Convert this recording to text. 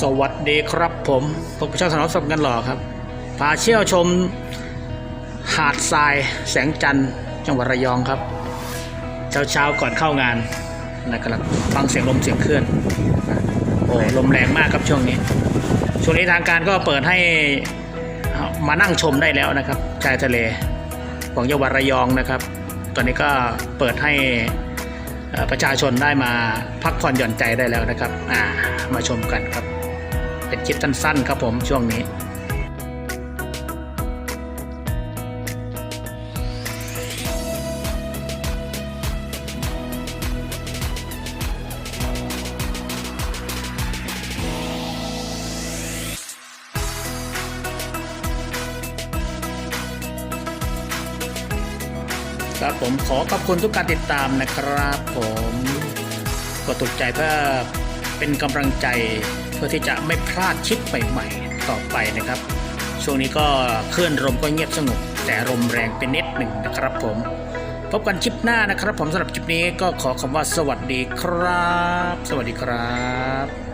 สวัสดีครับผมผมประชาชนรับสมกันหล่อครับ พาเที่ยวชม หาดทรายแสงจันทร์จังหวัดระยองครับ เช้าเช้าก่อนเข้างานนะครับฟังเสียงลมเสียงคลื่นโอ้ลมแรงมากครับช่วงนี้ ช่วงนี้ทางการก็เปิดให้มานั่งชมได้แล้วนะครับชายทะเลของจังหวัดระยองนะครับ ตอนนี้ก็เปิดให้ประชาชนได้มาพักผ่อนหย่อนใจได้แล้วนะครับ มาชมกันครับ เป็นคลิปสั้นๆครับผมช่วงนี้ครับผมขอขอบคุณทุกการติดตามนะครับผมกดถูกใจเพื่อเป็นกำลังใจ พื่อที่จะไม่พลาดคลิปใหม่ๆต่อไปนะครับ ช่วงนี้ก็เคลื่อนลมก็เงียบสงบแต่ลมแรงเป็นนิดหนึ่งนะครับผม พบกันคลิปหน้านะครับ ผมสำหรับคลิปนี้ก็ขอคำว่าสวัสดีครับ สวัสดีครับ